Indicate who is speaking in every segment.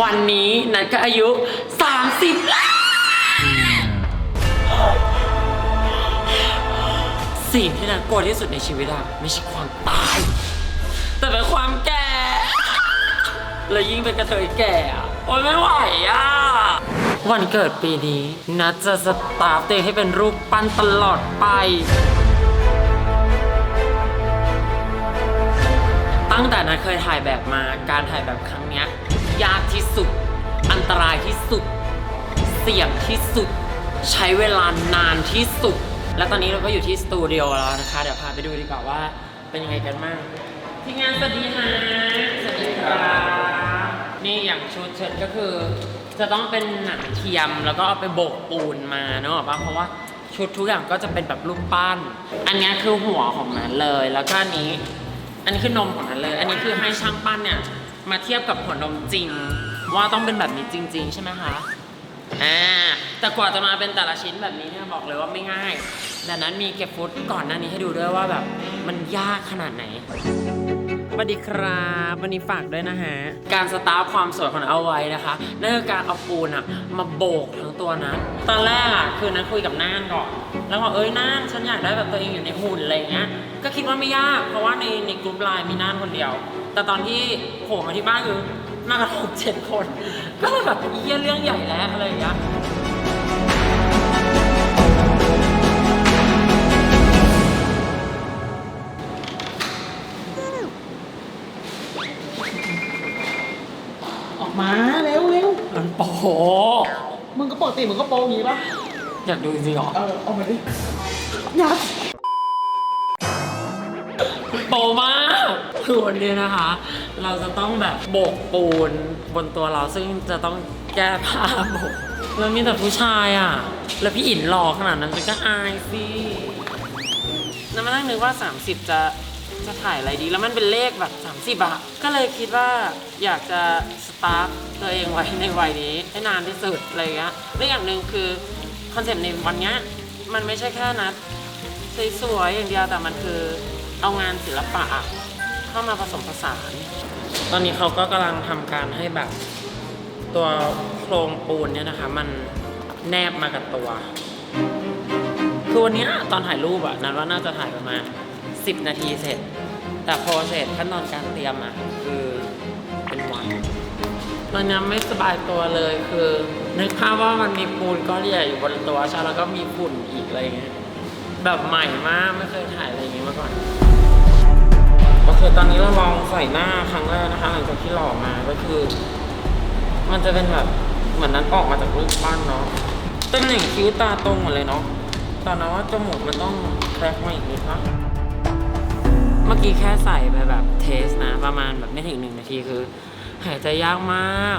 Speaker 1: วันนี้นัทก็อายุ 30แล้วสิ่งที่นัทกลัวที่สุดในชีวิตอะไม่ใช่ความตาย แต่เป็นความแก่ แล้วยิ่งเป็นกระเทยแก่อะโอ๊ยไม่ไหวอะวันเกิดปีนี้นัทจะสตาร์ฟตัวเองให้เป็นรูปปั้นตลอดไป ตั้งแต่นั้นเคยถ่ายแบบมาการถ่ายแบบครั้งเนี้ย ยากที่สุด อันตรายที่สุด เสี่ยงที่สุด ใช้เวลานานที่สุด และตอนนี้เราก็อยู่ที่สตูดิโอแล้วนะคะ เดี๋ยวพาไปดูดีกว่าว่าเป็นยังไงกันบ้างที่งานสวัสดีนะสวัสดีครับนี่อย่างชุดเชิ้ตก็คือ จะต้องเป็นหนังเทียมแล้วก็เอาไปโบกปูนมาเนอะป่ะเพราะว่าชุดทุกอย่างก็จะเป็นแบบรูปปั้น อันนี้คือหัวของมันเลย แล้วก็อันนี้ อันนี้คือนมของนั้นเลย อันนี้คือให้ช่างปั้นเนี่ย มาเทียบกับหัวนมจริง ว่าต้องเป็นแบบนี้จริง ๆ ใช่ไหมคะอ่าแต่กว่าจะมาเป็นแต่ละชิ้นแบบนี้เนี่ยบอกเลยว่าไม่ง่ายดังนั้นมีเก็บฟุตก่อนหน้านี้ให้ดูด้วยว่าแบบมันยากขนาดไหนสวัสดีครับวันนี้ฝากด้วยนะฮะ การสตาร์ฟความสวยของเอาไว้นะคะนั่นคือการเอาปูนอะมาโบกทั้งตัวนะตอนแรกอะคือนั้นคุยกับน่านก่อน แล้วบอกเอ้ยน่านฉันอยากได้แบบตัวเองอยู่ในหุ่นอะไรอย่างเงี้ยก็คิดว่าไม่ยากเพราะว่าในในกลุ่มไลน์มีน่านคนเดียว แต่ตอนที่โผล่มาที่บ้านคือมากันหกเจ็ดคน ก็เลยแบบเยี่ยเรื่องใหญ่แล้วอะไรอย่างเงี้ย
Speaker 2: ออกมาเร็วเร็ว
Speaker 1: มันโป๊ะ
Speaker 2: มึงก็ปกติมึงก็โปอย่างงี้ปะ
Speaker 1: อยากดูจริงๆเหรอ
Speaker 2: เออออกมาดิยัด
Speaker 1: โปมาก คือวันนี้นะคะ เราจะต้องแบบโบกปูนบนตัวเราซึ่งจะต้องแก้ผ้าโบกแล้วมีแต่ผู้ชายอะ แล้วพี่อินหล่อขนาดนั้นฉันก็อายสิแล้วมานั่งนึกว่า 30 จะจะถ่ายอะไรดี แล้วมันเป็นเลขแบบ 30อะก็เลยคิดว่าอยากจะสตาร์ทตัวเองไว้ในวัยนี้ให้นานที่สุดอะไรเงี้ยและอย่างหนึ่งคือคอนเซปต์ในวันเนี้ยมันไม่ใช่แค่นัดสวยๆอย่างเดียวแต่มันคือเอางานศิลปะ เข้ามาผสมผสาน ตอนนี้เขาก็กำลังทำการให้แบบตัวโครงปูนเนี่ยนะคะ มันแนบมากับตัว คือวันนี้ตอนถ่ายรูปอะนันว่าน่าจะถ่ายประมาณ 10 นาทีเสร็จ แต่พอเสร็จขั้นตอนการเตรียมอะคือเป็นวันตอนนี้ไม่สบายตัวเลยคือนึกภาพว่ามันมีปูนก้อนใหญ่อยู่บนตัวใช่แล้วก็มีฝุ่นอีกอะไรเงี้ยแบบใหม่มากไม่เคยถ่ายอะไรอย่างนี้มาก่อน โอตอนนี้เราลองใส่หน้าครั้งแรกนะคะ หลังจากที่หล่อมาก็คือ มันจะเป็นแบบเหมือนนั้นออกมาจากรูปปั้นเนาะตำแหน่งคิ้วตาตรงหมดเลยเนาะตอนนั้นว่าจมูกมันต้องแครกมาอีกนิดปะเมื่อกี้แค่ใส่ไปแบบเทสนะ ประมาณแบบไม่ถึงหนึ่งนาทีคือหายใจยากมาก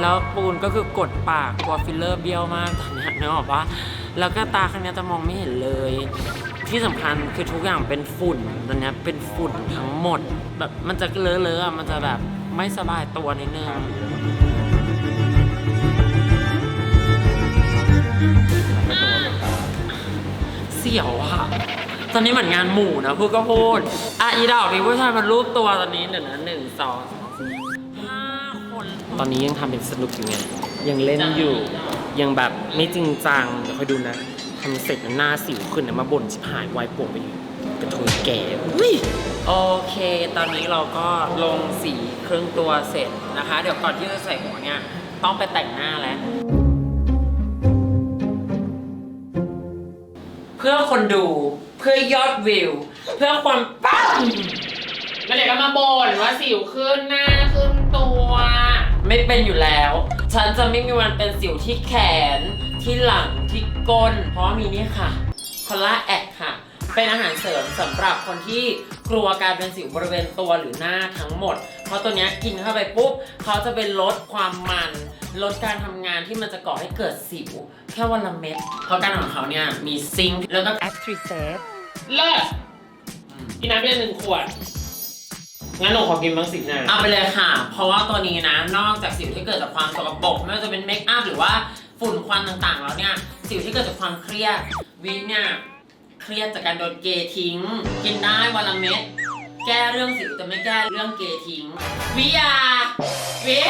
Speaker 1: แล้วปูนก็คือกดปากกลัวฟิลเลอร์เบี้ยวมากตอนเนี้ยนึกออกปะแล้วก็ตาข้างนี้จะมองไม่เห็นเลย ที่สำคัญคือทุกอย่างเป็นฝุ่นตอนนี้เป็นฝุ่นทั้งหมด แบบมันจะเลอะๆอะมันจะแบบไม่สบายตัวนิดนึงเสียวอะตอนนี้เหมือนงานหมู่นะพูดก็พูดอะอีดอกมีผู้ชายมารูปตัวตอนนี้เดี๋ยวนะหนึ่งสองสามสี่ห้าคนตอนนี้ยังทำเป็นสนุกอยู่ไงยังเล่นอยู่ยังแบบไม่จริงจังเดี๋ยวค่อยดูนะ ทำเสร็จหน้าสิวขึ้นนะมาบ่นชิบหายวายป่วงไปอยู่กระเทยแก่อุ้ย โอเค ตอนนี้เราก็ลงสีเครึ่องตัวเสร็จนะคะ เดี๋ยวก่อนที่จะใส่หัวเนี่ย ต้องไปแต่งหน้าแล้ว เพื่อคนดูเพื่อยอดวิว เพื่อความปัง
Speaker 2: แล้วเดี๋ยวก็มาบ่นว่าสิวขึ้นหน้าขึ้นตัว
Speaker 1: ไม่เป็นอยู่แล้ว ฉันจะไม่มีวันเป็นสิวที่แขนที่หลัง ก้น เพราะว่ามีนี่ค่ะคอลลาแอดค่ะ เป็นอาหารเสริมสำหรับคนที่กลัวการเป็นสิวบริเวณตัวหรือหน้าทั้งหมด เพราะตัวเนี้ยกินเข้าไปปุ๊บเขาจะเป็นลดความมัน ลดการทำงานที่มันจะก่อให้เกิดสิว แค่วันละเม็ดเพราะการของเขาเนี่ยมีซิงค์แล้วก็ แอคทริเซฟ
Speaker 2: เลิศกินน้ำไปเลยหนึ่งขวด งั้นหนูขอกินบ้างสิบหน้า
Speaker 1: เอาไปเลยค่ะ เพราะว่าตัวนี้นะ นอกจากสิวที่เกิดจากความสกปรกไม่ว่าจะเป็นเมคอัพหรือว่าฝุ่นควันต่างๆ แล้วเนี่ย สิวที่เกิดจากความเครียด วิเนี่ยเครียดจากการโดนเกย์ทิ้ง กินได้วันละเม็ด แก้เรื่องสิวแต่ไม่แก้เรื่องเกย์ทิ้ง วิยาวิ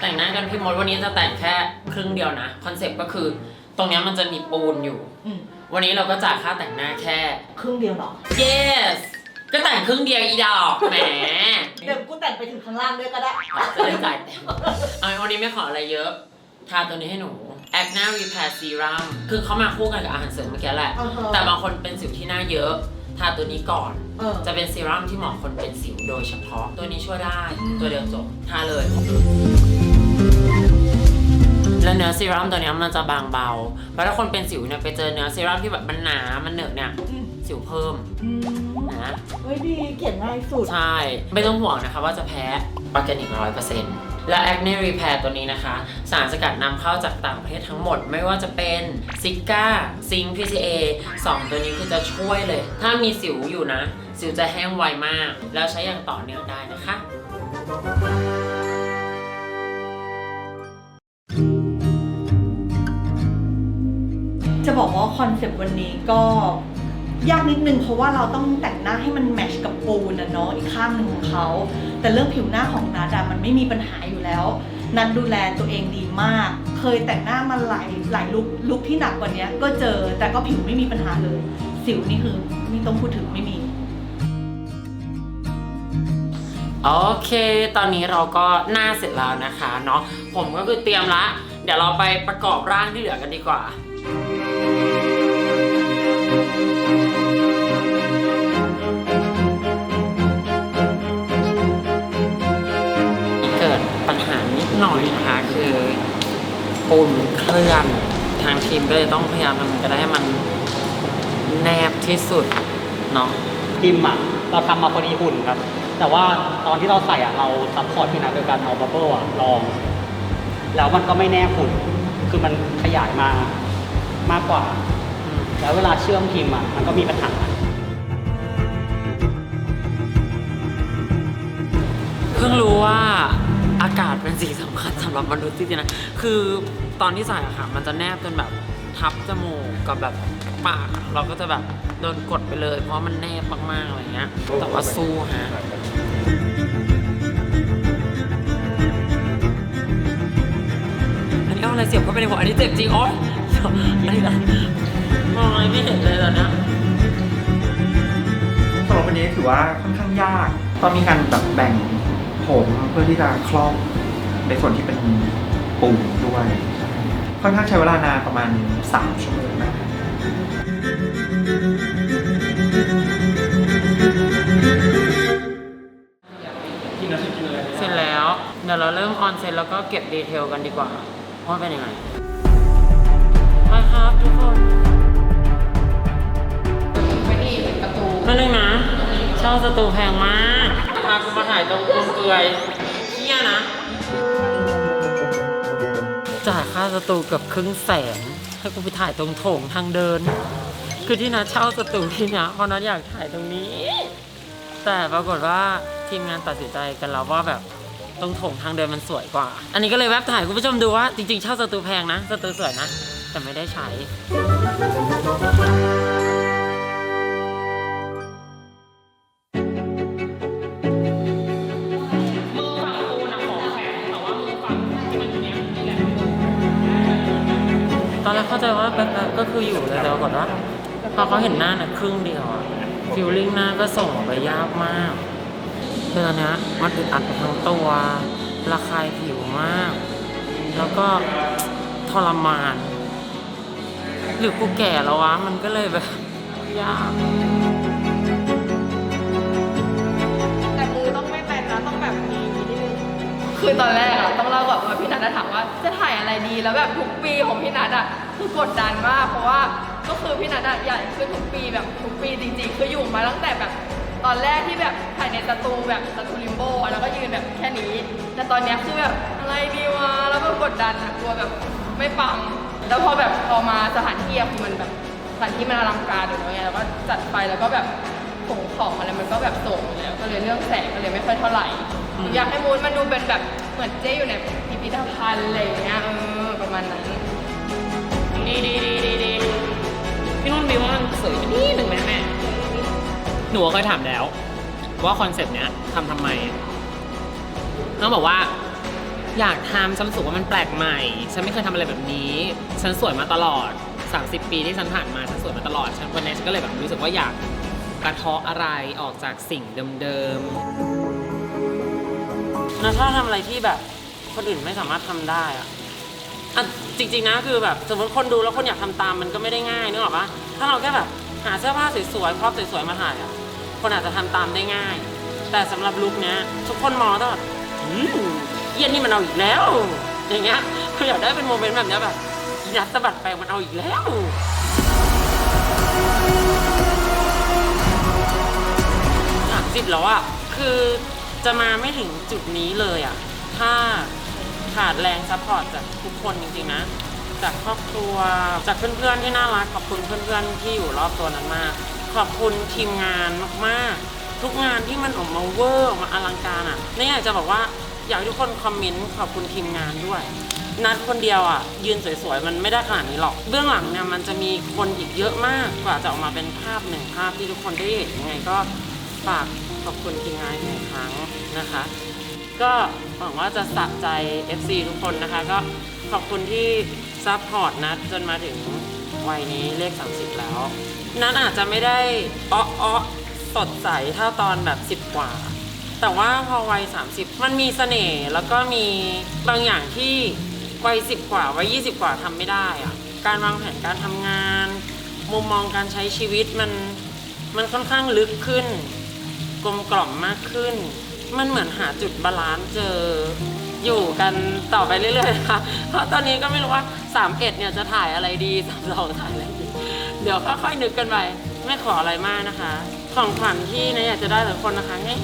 Speaker 1: แต่งหน้ากันพี่มดวันนี้จะแต่งแค่ครึ่งเดียวนะคอนเซ็ปต์ก็คือ ตรงเนี้ยมันจะมีปูนอยู่
Speaker 3: อืม
Speaker 1: วันนี้เราก็จ่ายค่าแต่งหน้าแค่
Speaker 3: ครึ่งเดียวเหรอ
Speaker 1: yes ก็แต่งครึ่งเดียวอีดอกแหม
Speaker 3: เดี๋ยวกูแต่งไปถึงข้างล่างด้วยก็ได้
Speaker 1: จะได้จ่ายเต็มเอาวันนี้ไม่ขออะไรเยอะ ทาตัวนี้ให้หนู Acne Repair Serum คือเขามาคู่กันกับอาหารเสริมเมื่อกี้แหละ
Speaker 3: อ่าฮะ
Speaker 1: แต่บางคนเป็นสิวที่หน้าเยอะ ทาตัวนี้ก่อน
Speaker 3: เออ
Speaker 1: จะเป็นเซรั่มที่เหมาะคนเป็นสิวโดยเฉพาะ ตัวนี้ช่วยได้
Speaker 3: อืม
Speaker 1: ตัวเดียวจบทาเลย แล้วเนื้อเซรั่มตัวเนี้ยมันจะบางเบา เพราะถ้าคนเป็นสิวเนี่ยไปเจอเนื้อเซรั่มที่แบบมันหนา มันเหนอะเนี่ย
Speaker 3: อืม
Speaker 1: สิวเพิ่ม
Speaker 3: อืม
Speaker 1: นะ
Speaker 3: เฮ้ยดีเขียนง่ายสุด
Speaker 1: ใช่ ไม่ต้องห่วงนะคะว่าจะแพ้ออร์แกนิกร้อยเปอร์เซ็นต์และ Acne Repair ตัวนี้นะคะ สารสกัดนำเข้าจากต่างประเทศทั้งหมดไม่ว่าจะเป็นซิก้าซิง PCA 2 ตัวนี้คือจะช่วยเลย ถ้ามีสิวอยู่นะ สิวจะแห้งไวมาก แล้วใช้อย่างต่อเนื่องได้นะคะ
Speaker 3: จะบอกว่าคอนเซปต์วันนี้ก็ ยากนิดนึงเพราะว่าเราต้องแต่งหน้าให้มันแมชกับปูนนะเนาะอีกข้างหนึ่งของเขาแต่เรื่องผิวหน้าของนัดอะมันไม่มีปัญหาอยู่แล้ว นัดดูแลตัวเองดีมาก เคยแต่งหน้ามาหลายหลายลุคลุคที่หนักกว่านี้ก็เจอแต่ก็ผิวไม่มีปัญหาเลย สิวนี่คือไม่ต้องพูดถึงไม่มี
Speaker 1: โอเค ตอนนี้เราก็หน้าเสร็จแล้วนะคะเนาะผมก็คือเตรียมละ เดี๋ยวเราไปประกอบร่างที่เหลือกันดีกว่าเหานิดหน่อยนะคะคือปูนเคลื่อนทางทีมก็เลยต้องพยายามทำยังไงก็ได้ให้มันแนบที่สุดเนาะ
Speaker 4: พิมพ์อะเราทำมาพอดีหุ่นครับ แต่ว่าตอนที่เราใส่อะเราซัพพอร์ตพี่นัทโดยการเอาบับเบิ้ลอะลอง แล้วมันก็ไม่แน่หุ่น คือมันขยายมามากกว่า แล้วเวลาเชื่อมพิมพ์อะมันก็มีปัญหา
Speaker 1: เพิ่งรู้ว่า อากาศเป็นสิ่งสำคัญสำหรับมนุษย์จริงๆนะ คือตอนที่ใส่อะค่ะ มันจะแนบจนแบบทับจมูกกับแบบปากอะเราก็จะแบบโดนกดไปเลย เพราะมันแนบมากๆอะไรเงี้ย แต่ว่าสู้ฮะ อันนี้เอาอะไรเสียบเข้าไปในหัวอันนี้เจ็บจริงโอ๊ยอันนี้ละมองอะไรไม่เห็นเลยตอนเนี้ย
Speaker 5: สำหรับวันนี้ถือว่าค่อนข้างยาก ต้องมีการแบบแบ่ง ผมเพื่อที่จะครอบในส่วนที่เป็นปูด้วยค่อนข้างใช้เวลานานประมาณ 3 ชั่วโมงนะ
Speaker 1: เสร็จแล้ว เดี๋ยวเราเริ่มออนเซ็ตแล้วก็เก็บดีเทลกันดีกว่าว่าเป็นยังไงไปครับทุกคนไม่ดีประตูไม่เลยนะเช่าสตูแพงมากพากูมาถ่ายตรงก รุงเกยเที่ยนะ จ่ายค่าสตูเกือบครึ่งแสนให้กูไปถ่ายตรงโถงทางเดิน คือที่นัดเช่าสตูที่เนี้ยเพราะนัดอยากถ่ายตรงนี้ แต่ปรากฏว่าทีมงานตัดสินใจกันแล้วว่าแบบตรงโถงทางเดินมันสวยกว่า อันนี้ก็เลยแวบถ่ายคุณผู้ชมดูว่าจริงๆเช่าสตูแพงนะสตูสวยนะ แต่ไม่ได้ใช้ คืออยู่เลยแต่ปรากฏว่าพอเขาเห็นหน้าน่ะครึ่งเดียวฟิลลิ่งหน้าก็ส่งไปยากมากคือตอนนี้มันอึดอัดไปทั้งตัวระคายผิวมาก แล้วก็ทรมาน หรือกูแก่แล้ววะ มันก็เลยแบบยาก
Speaker 6: แต่มือต้องไม่เป็นนะต้องแบบมีนิดนึงคือตอนแรกอะต้องเล่าก่อนว่าพี่นัทอะถามว่าจะถ่ายอะไรดีแล้วแบบทุกปีของพี่นัทอะ คือกดดันมากเพราะว่าก็คือพี่นัทอะใหญ่ขึ้นทุกปีแบบทุกปีจริงๆ คืออยู่มาตั้งแต่แบบตอนแรกที่แบบถ่ายในสตูแบบสตูลิมโบแล้วก็ยืนแบบแค่นี้ แต่ตอนเนี้ยคือแบบอะไรดีวะแล้วก็กดดันอะกลัวแบบไม่ปัง แล้วพอแบบพอมาสถานที่อะคือมันแบบสถานที่มันอลังการอยู่แล้วไงแล้วก็จัดไปแล้วก็แบบส่งของอะไรมันก็แบบส่งอยู่แล้วก็เลยเรื่องแสงก็เลยไม่ค่อยเท่าไหร่อยากให้มูนมันดูเป็นแบบเหมือนเจ๊อยู่ในพิพิธภัณฑ์อะไรอย่างเงี้ยเออประมาณนั้น
Speaker 2: ดีดีดีดีดีพี่นุ่นมีว่ามันสวยนิดหนึ่งไหมแม่หนูเคยถามแล้ว ว่าคอนเซปต์เนี้ยทำทำไมต้องบอกว่า อยากทำฉันรู้สึกว่ามันแปลกใหม่ ฉันไม่เคยทำอะไรแบบนี้ ฉันสวยมาตลอด 30 ปีที่ฉันผ่านมาฉันสวยมาตลอดฉันวันนี้ฉันก็เลยแบบรู้สึกว่าอยากกระเทาะอะไรออกจากสิ่งเดิมๆ
Speaker 1: นะถ้าทำอะไรที่แบบคนอื่นไม่สามารถทำได้อะ จริงๆนะคือแบบสมมติคนดูแล้วคนอยากทำตามมันก็ไม่ได้ง่ายนึกออกปะถ้าเราแค่แบบหาเสื้อผ้าสวยๆครอบสวยๆมาถ่ายอะคนอาจจะทำตามได้ง่าย แต่สำหรับลุคเนี้ยทุกคนมองแล้วต้องแบบเยี่ยนนี่มันเอาอีกแล้ว อย่างเงี้ยคืออยากได้เป็นโมเมนต์แบบเนี้ยแบบอีนัดสะบัดไปมันเอาอีกแล้วสามสิบแล้วอะคือจะมาไม่ถึงจุดนี้เลยอะถ้า ขาดแรงซัพพอร์ตจากทุกคนจริงๆนะ จากครอบครัว จากเพื่อนๆที่น่ารัก ขอบคุณเพื่อนๆที่อยู่รอบตัวนั้นมาก ขอบคุณทีมงานมากๆ ทุกงานที่มันออกมาเวอร์ออกมาอลังการอะนี่อยากจะบอกว่าอยากให้ทุกคนคอมเมนต์ขอบคุณทีมงานด้วย นัดคนเดียวอะ ยืนสวยๆ มันไม่ได้ขนาดนี้หรอก เบื้องหลังเนี่ยมันจะมีคนอีกเยอะมากกว่าจะออกมาเป็นภาพหนึ่งภาพที่ทุกคนได้เห็นยังไงก็ฝากขอบคุณทีมงานอีกหนึ่งครั้งนะคะ ก็หวังว่าจะสะใจ FC ทุกคนนะคะ ก็ขอบคุณที่ซัพพอร์ตนัดจนมาถึงวัยนี้เลข 30 แล้ว นัดอาจจะไม่ได้อ้อออสดใสเท่าตอนแบบ 10 กว่า แต่ว่าพอวัย 30 มันมีเสน่ห์แล้วก็มีบางอย่างที่วัย 10 กว่าวัย 20 กว่าทำไม่ได้อะการวางแผนการทำงาน มุมมองการใช้ชีวิตมันมันค่อนข้างลึกขึ้น กลมกล่อมมากขึ้น มันเหมือนหาจุดบาลานซ์เจออยู่กันต่อไปเรื่อยๆนะคะเพราะตอนนี้ก็ไม่รู้ว่า31เนี่ยจะถ่ายอะไรดี32ถ่ายอะไรดี เดี๋ยวค่อยๆนึกกันไป ไม่ขออะไรมากนะคะ ของขวัญที่นยอยากจะได้แต่คนนะคะง่าย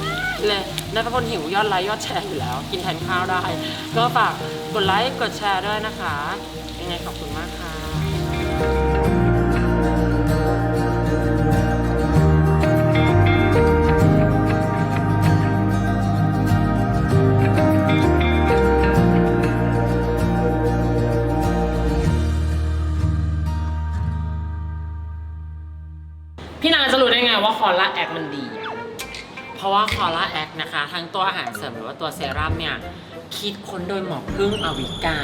Speaker 1: เลยได้เป็นคนหิวยอดไลค์ยอดแชร์อยู่แล้ว กินแทนข้าวได้ ก็ฝากกดไลค์กดแชร์ด้วยนะคะ ยังไงขอบคุณมากค่ะ ทั้งตัวอาหารเสริมหรือว่าตัวเซรั่มเนี่ยคิดค้นโดยหมอพึ่งอวิกา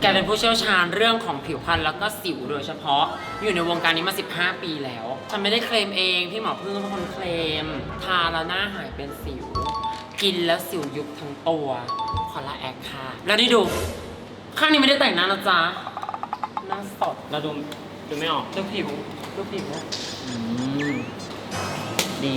Speaker 1: แกเป็นผู้เชี่ยวชาญเรื่องของผิวพรรณแล้วก็สิวโดยเฉพาะ อยู่ในวงการนี้มา 15 ปีแล้ว ฉันไม่ได้เคลมเองพี่หมอพึ่งเป็นคนเคลม ทาแล้วหน้าหายเป็นสิว กินแล้วสิวยุบทั้งตัวคอล่าแอคค่ะ แล้วนี่ดู ข้างนี้ไม่ได้แต่งหน้านะจ๊ะ หน้าสด
Speaker 2: เราดูดูไม่ออก
Speaker 1: ดูผิวดูผิว
Speaker 2: อืมดี